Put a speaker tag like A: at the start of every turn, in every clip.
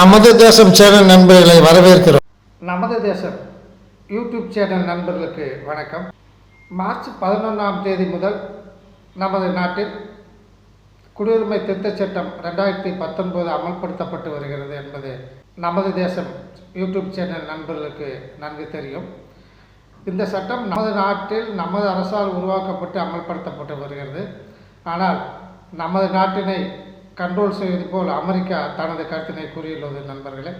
A: நமது தேசம் சேனல் நண்பர்களை வரவேற்கிறோம்.
B: நமது தேசம் யூடியூப் சேனல் நண்பர்களுக்கு வணக்கம். மார்ச் பதினொன்றாம் தேதி முதல் நமது நாட்டில் குடியுரிமை திருத்தச் சட்டம் ரெண்டாயிரத்தி பத்தொன்பது அமல்படுத்தப்பட்டு வருகிறது என்பது நமது தேசம் யூடியூப் சேனல் நண்பர்களுக்கு நன்கு தெரியும். இந்த சட்டம் நமது நாட்டில் நமது அரசால் உருவாக்கப்பட்டு அமல்படுத்தப்பட்டு வருகிறது. ஆனால் நமது நாட்டினை கண்ட்ரோல் செய்வது போல் அமெரிக்கா தனது கருத்தினை கூறியுள்ளது நண்பர்களே.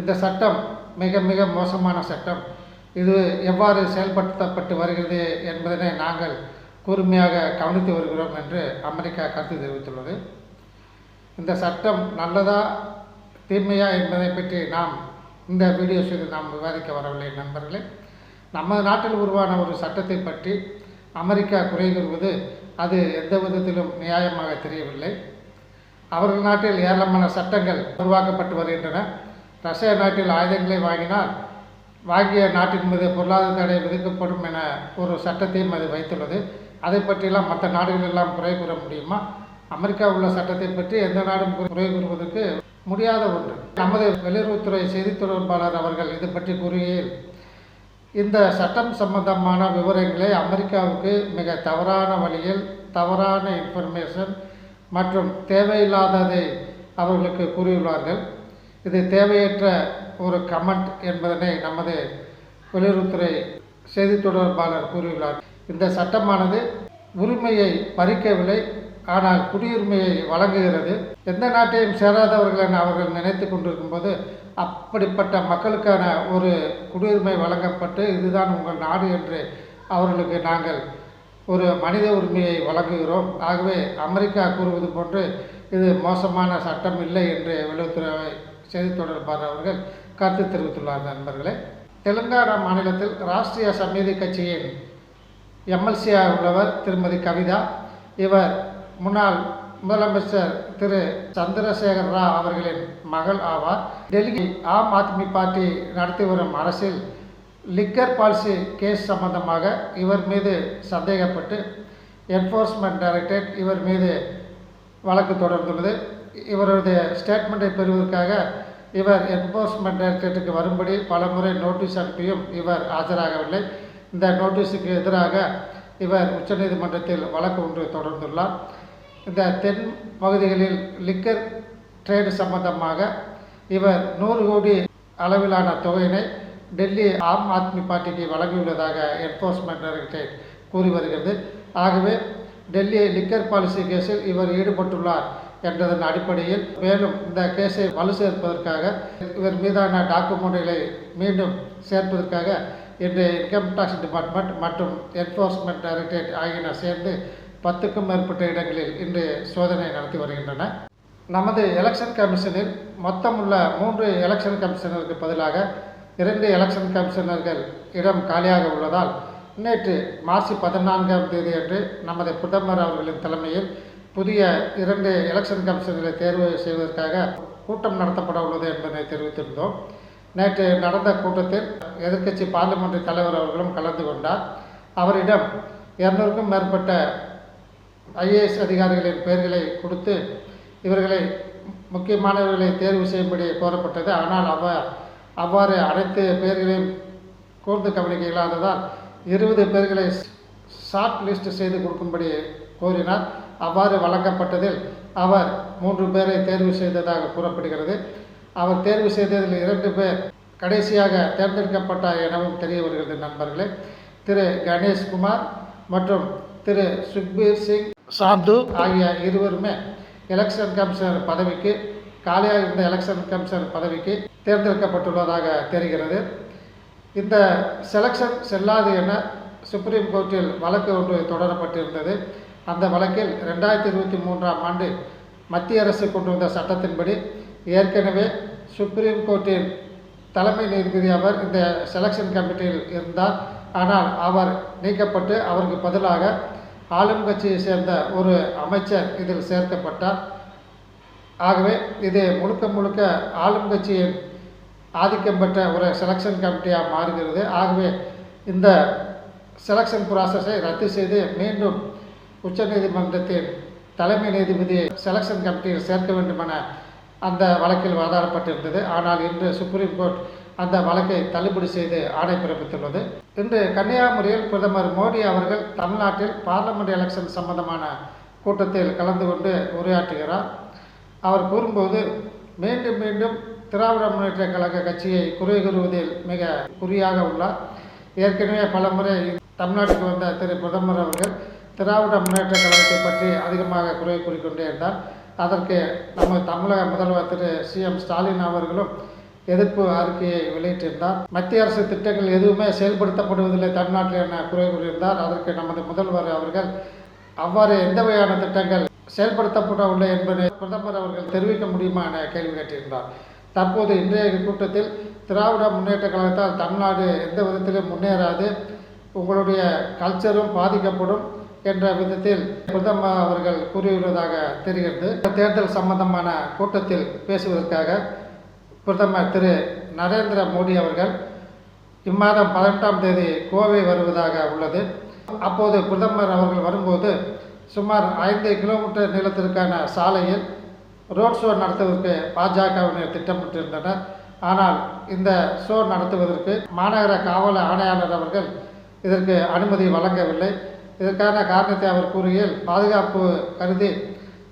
B: இந்த சட்டம் மிக மிக மோசமான சட்டம். இது எவ்வாறு செயல்படுத்தப்பட்டு வருகிறது என்பதனை நாங்கள் கூர்மையாக கவனித்து வருகிறோம் என்று அமெரிக்கா கருத்து தெரிவித்துள்ளது. இந்த சட்டம் நல்லதா தீமையா என்பதை பற்றி நாம் இந்த வீடியோ செய்து நாம் விவாதிக்க வரவில்லை நண்பர்களே. நமது நாட்டில் உருவான ஒரு சட்டத்தை பற்றி அமெரிக்கா குறை கூறுவது அது எந்த விதத்திலும் நியாயமாக தெரியவில்லை. அவர்கள் நாட்டில் ஏராளமான சட்டங்கள் உருவாக்கப்பட்டு வருகின்றன ரஷ்ய நாட்டில் ஆயுதங்களை வாங்கினால் வாங்கிய நாட்டின் மீது பொருளாதார தடை விதிக்கப்படும் என ஒரு சட்டத்தையும் அது வைத்துள்ளது. அதை பற்றியெல்லாம் மற்ற நாடுகள் எல்லாம் குறை கூற முடியுமா? அமெரிக்கா உள்ள சட்டத்தை பற்றி எந்த நாடும் குறை கூறுவதற்கு முடியாத ஒன்று. நமது வெளியுறவுத்துறை செய்தி தொடர்பாளர் அவர்கள் இது பற்றி கூறுகையில் இந்த சட்டம் சம்பந்தமான விவரங்களை அமெரிக்காவுக்கு மிக தவறான வழியில் தவறான இன்ஃபர்மேஷன் மற்றும் தேவையில்லாததை அவர்களுக்கு கூறியுள்ளார்கள். இது தேவையற்ற ஒரு கமெண்ட் என்பதனை நமது வெளியுறவுத்துறை செய்தி தொடர்பாளர் கூறியுள்ளார். இந்த சட்டமானது உரிமையை பறிக்கவில்லை ஆனால் குடியுரிமையை வழங்குகிறது. எந்த நாட்டையும் சேராதவர்கள் என அவர்கள் நினைத்து கொண்டிருக்கும்போது அப்படிப்பட்ட மக்களுக்கான ஒரு குடியுரிமை வழங்கப்பட்டு இதுதான் உங்கள் நாடு என்று அவர்களுக்கு நாங்கள் ஒரு மனித உரிமையை வழங்குகிறோம். ஆகவே அமெரிக்கா கூறுவது போன்று இது மோசமான சட்டம் இல்லை என்று வெளியுறவுத்துறை செய்தி தொடர்பாளர் அவர்கள் கருத்து தெரிவித்துள்ளார் நண்பர்களே. தெலுங்கானா மாநிலத்தில் ராஷ்டிரிய சமீதி கட்சியின் எம்எல்சியாக உள்ளவர் திருமதி கவிதா. இவர் முன்னாள் முதலமைச்சர் திரு சந்திரசேகர் ராவ் அவர்களின் மகள் ஆவார். டெல்லி ஆம் ஆத்மி பார்ட்டி நடத்தி வரும் அரசில் லிக்கர் பாலிசி கேஸ் சம்பந்தமாக இவர் மீது சந்தேகப்பட்டு என்ஃபோர்ஸ்மெண்ட் டைரக்டரேட் இவர் மீது வழக்கு தொடர்ந்துள்ளது. இவருடைய ஸ்டேட்மெண்ட்டை பெறுவதற்காக இவர் என்ஃபோர்ஸ்மெண்ட் டைரக்டரேட்டுக்கு வரும்படி பலமுறை நோட்டீஸ் அனுப்பியும் இவர் ஆஜராகவில்லை. இந்த நோட்டீஸுக்கு எதிராக இவர் உச்சநீதிமன்றத்தில் வழக்கு ஒன்று தொடர்ந்துள்ளார். இந்த தென் பகுதிகளில் லிக்கர் ட்ரேடு சம்பந்தமாக இவர் நூறு கோடி அளவிலான தொகையினை டெல்லி ஆம் ஆத்மி பார்ட்டிக்கு வழங்கியுள்ளதாக என்ஃபோர்ஸ்மெண்ட் டைரக்டரேட் கூறி வருகிறது. ஆகவே டெல்லி லிக்கர் பாலிசி கேஸில் இவர் ஈடுபட்டுள்ளார் என்றதன் அடிப்படையில் மேலும் இந்த கேஸை வலு சேர்ப்பதற்காக இவர் மீதான டாக்குமெண்ட்களை மீண்டும் சேர்ப்பதற்காக இன்று இன்கம் டாக்ஸ் டிபார்ட்மெண்ட் மற்றும் என்ஃபோர்ஸ்மெண்ட் டைரக்டரேட் ஆகியன சேர்ந்து பத்துக்கும் மேற்பட்ட இடங்களில் இன்று சோதனை நடத்தி வருகின்றன. நமது எலெக்ஷன் கமிஷனில் மொத்தம் உள்ள மூன்று எலெக்ஷன் கமிஷனருக்கு பதிலாக இரண்டு எலெக்ஷன் கமிஷனர்கள் இடம் காலியாக உள்ளதால் நேற்று மார்ச் பதினான்காம் தேதி அன்று நமது பிரதமர் அவர்களின் தலைமையில் புதிய இரண்டு எலெக்ஷன் கமிஷனர்களை தேர்வு செய்வதற்காக கூட்டம் நடத்தப்பட உள்ளது என்பதை தெரிவித்திருந்தோம். நேற்று நடந்த கூட்டத்தில் எதிர்க்கட்சி பார்லிமெண்ட் தலைவர் அவர்களும் கலந்து கொண்டார். அவரிடம் இரநூறுக்கும் மேற்பட்ட ஐஏஎஸ் அதிகாரிகளின் பெயர்களை கொடுத்து இவர்களை முக்கியமானவர்களை தேர்வு செய்யும்படி கோரப்பட்டது. ஆனால் அவர் அவ்வாறு அனைத்து பெயர்களையும் கூர்ந்து கவனிக்க இல்லாததால் இருபது பேர்களை ஷார்ட் லிஸ்ட் செய்து கொடுக்கும்படி கோரினார். அவ்வாறு வழங்கப்பட்டதில் அவர் மூன்று பேரை தேர்வு செய்ததாக கூறப்படுகிறது. அவர் தேர்வு செய்ததில் இரண்டு பேர் கடைசியாக தேர்ந்தெடுக்கப்பட்டார் எனவும் தெரிய வருகிறது நண்பர்களே. திரு கணேஷ்குமார் மற்றும் திரு சுக்பீர் சிங் சாந்து ஆகிய இருவருமே எலெக்ஷன் கமிஷனர் பதவிக்கு காலியாக இருந்த எலெக்ஷன் கமிஷனர் பதவிக்கு தேர்ந்தெடுக்கப்பட்டுள்ளதாக தெரிகிறது. இந்த செலெக்ஷன் செல்லாது என சுப்ரீம் கோர்ட்டில் வழக்கு ஒன்று தொடரப்பட்டிருந்தது. அந்த வழக்கில் ரெண்டாயிரத்தி இருபத்தி மூன்றாம் ஆண்டு மத்திய அரசு கொண்டு வந்த சட்டத்தின்படி ஏற்கனவே சுப்ரீம் கோர்ட்டின் தலைமை நீதிபதி அவர் இந்த செலெக்ஷன் கமிட்டியில் இருந்தார். ஆனால் அவர் நீக்கப்பட்டு அவருக்கு பதிலாக ஆளும் கட்சியை சேர்ந்த ஒரு அமைச்சர் இதில் சேர்க்கப்பட்டார். ஆகவே இது முழுக்க முழுக்க ஆளும் கட்சியின் ஆதிக்கம் பெற்ற ஒரு செலெக்ஷன் கமிட்டியாக மாறுகிறது. ஆகவே இந்த செலெக்ஷன் ப்ராசஸை ரத்து செய்து மீண்டும் உச்சநீதிமன்றத்தின் தலைமை நீதிபதி செலெக்ஷன் கமிட்டியில் சேர்க்க வேண்டுமென அந்த வழக்கில் வாதாடப்பட்டிருந்தது ஆனால் இன்று சுப்ரீம் கோர்ட் அந்த வழக்கை தள்ளுபடி செய்து ஆணை பிறப்பித்துள்ளது. இன்று கன்னியாகுமரியில் பிரதமர் மோடி அவர்கள் தமிழ்நாட்டில் பார்லமெண்ட் எலெக்ஷன் சம்பந்தமான கூட்டத்தில் கலந்து கொண்டு உரையாற்றுகிறார். அவர் கூறும்போது மீண்டும் மீண்டும் திராவிட முன்னேற்ற கழக கட்சியை குறை கூறுவதில் மிக குறியாக உள்ளார். ஏற்கனவே பலமுறை தமிழ்நாட்டுக்கு வந்த திரு பிரதமர் அவர்கள் திராவிட முன்னேற்ற கழகத்தை பற்றி அதிகமாக குறை கூறிக்கொண்டே இருந்தார். அதற்கு நம்ம தமிழக முதல்வர் திரு சி எம் ஸ்டாலின் அவர்களும் எதிர்ப்பு அறிக்கையை வெளியிட்டிருந்தார். மத்திய அரசு திட்டங்கள் எதுவுமே செயல்படுத்தப்படுவதில்லை. தமிழ்நாட்டில் என குறை கூறியிருந்தார் அதற்கு நமது முதல்வர் அவர்கள் அவ்வாறு எந்த வகையான திட்டங்கள் செயல்படுத்தப்படவில்லை என்பதை பிரதமர் அவர்கள் தெரிவிக்க முடியுமா என கேள்வி கேட்டிருந்தார். தற்போது இன்றைய கூட்டத்தில் திராவிட முன்னேற்ற கழகத்தால் தமிழ்நாடு எந்த விதத்திலும் முன்னேறாது உங்களுடைய கல்ச்சரும் பாதிக்கப்படும் என்ற விதத்தில் பிரதமர் அவர்கள் கூறியுள்ளதாக தெரிகிறது. தேர்தல் சம்பந்தமான கூட்டத்தில் பேசுவதற்காக பிரதமர் திரு நரேந்திர மோடி அவர்கள் இம்மாதம் பதினெட்டாம் தேதி கோவை வருவதாக உள்ளது. அப்போது பிரதமர் அவர்கள் வரும்போது சுமார் ஐந்து கிலோமீட்டர் நீளத்திற்கான சாலையில் ரோட் ஷோ நடத்துவதற்கு பாஜகவினர் திட்டமிட்டிருந்தனர். ஆனால் இந்த ஷோ நடத்துவதற்கு மாநகர காவல் ஆணையாளர் அவர்கள் இதற்கு அனுமதி வழங்கவில்லை. இதற்கான காரணத்தை அவர் கூறுகையில் பாதுகாப்பு கருதி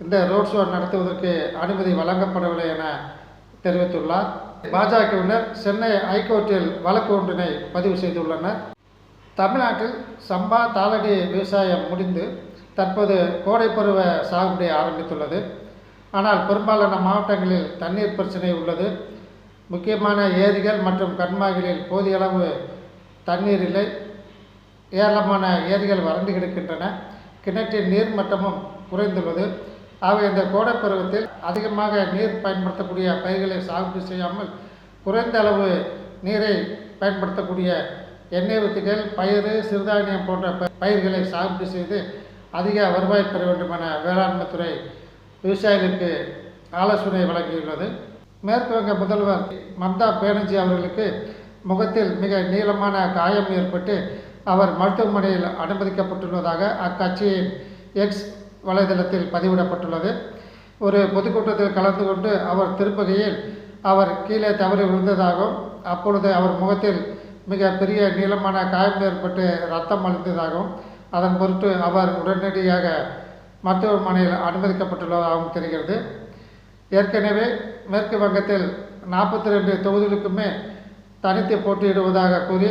B: இந்த ரோட் ஷோ நடத்துவதற்கு அனுமதி வழங்கப்படவில்லை என தெரிவித்துள்ளார். பாஜகவினர் சென்னை ஐகோர்ட்டில் வழக்கு ஒன்றினை பதிவு செய்துள்ளனர். தமிழ்நாட்டில் சம்பா தாளடி விவசாயம் முடிந்து தற்போது கோடைப்பருவ சாகுபடி ஆரம்பித்துள்ளது. ஆனால் பெரும்பாலான மாவட்டங்களில் தண்ணீர் பிரச்சனை உள்ளது. முக்கியமான ஏரிகள் மற்றும் கண்மாய்களில் போதிய அளவு தண்ணீர் இல்லை. ஏராளமான ஏரிகள் வறண்டு கிடக்கின்றன. கிணற்றின் நீர் மட்டமும் குறைந்துள்ளது. ஆகவே இந்த கோடைப்பருவத்தில் அதிகமாக நீர் பயன்படுத்தக்கூடிய பயிர்களை சாகுபடி செய்யாமல் குறைந்த அளவு நீரை பயன்படுத்தக்கூடிய எண்ணெய் வித்துகள் பயிர் சிறுதானியம் போன்ற ப- பயிர்களை சாகுபடி செய்து அதிக வருவாய் பெற வேண்டும் என வேளாண்மைத்துறை விவசாயிகளுக்கு ஆலோசனை வழங்கியுள்ளது. மேற்கு வங்க முதல்வர் மம்தா பேனர்ஜி அவர்களுக்கு முகத்தில் மிக நீளமான காயம் ஏற்பட்டு அவர் மருத்துவமனையில் அனுமதிக்கப்பட்டுள்ளதாக அக்கட்சியின் எக்ஸ் வலைதளத்தில் பதிவிடப்பட்டுள்ளது. ஒரு பொதுக்கூட்டத்தில் கலந்து கொண்டு அவர் திரும்புகையில் அவர் கீழே தவறி விழுந்ததாகவும் அப்பொழுது அவர் முகத்தில் மிக பெரிய நீளமான காயம் ஏற்பட்டு ரத்தம் அழிந்ததாகவும் அதன் பொருட்டு அவர் உடனடியாக மருத்துவமனையில் அனுமதிக்கப்பட்டுள்ளதாகவும் தெரிகிறது. ஏற்கனவே மேற்கு வங்கத்தில் நாற்பத்தி ரெண்டு தொகுதிகளுக்குமே தனித்து போட்டியிடுவதாக கூறி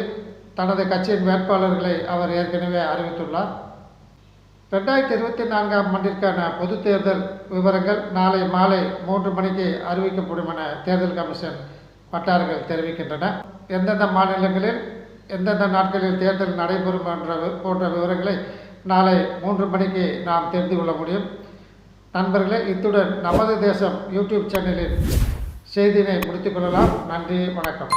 B: தனது கட்சியின் வேட்பாளர்களை அவர் ஏற்கனவே அறிவித்துள்ளார். ரெண்டாயிரத்தி இருபத்தி நான்காம் ஆண்டிற்கான பொது தேர்தல் விவரங்கள் நாளை மாலை மூன்று மணிக்கு அறிவிக்கப்படும் என தேர்தல் கமிஷன் வட்டாரங்கள் தெரிவிக்கின்றன. எந்தெந்த மாநிலங்களில் எந்தெந்த நாட்களில் தேர்தல் நடைபெறும் என்ற போன்ற விவரங்களை நாளை மூன்று மணிக்கு நாம் தெரிந்து கொள்ள முடியும். நண்பர்களே இத்துடன் நமது தேசம் யூடியூப் சேனலில் செய்தியினை முடித்துக் கொள்ளலாம். நன்றி வணக்கம்.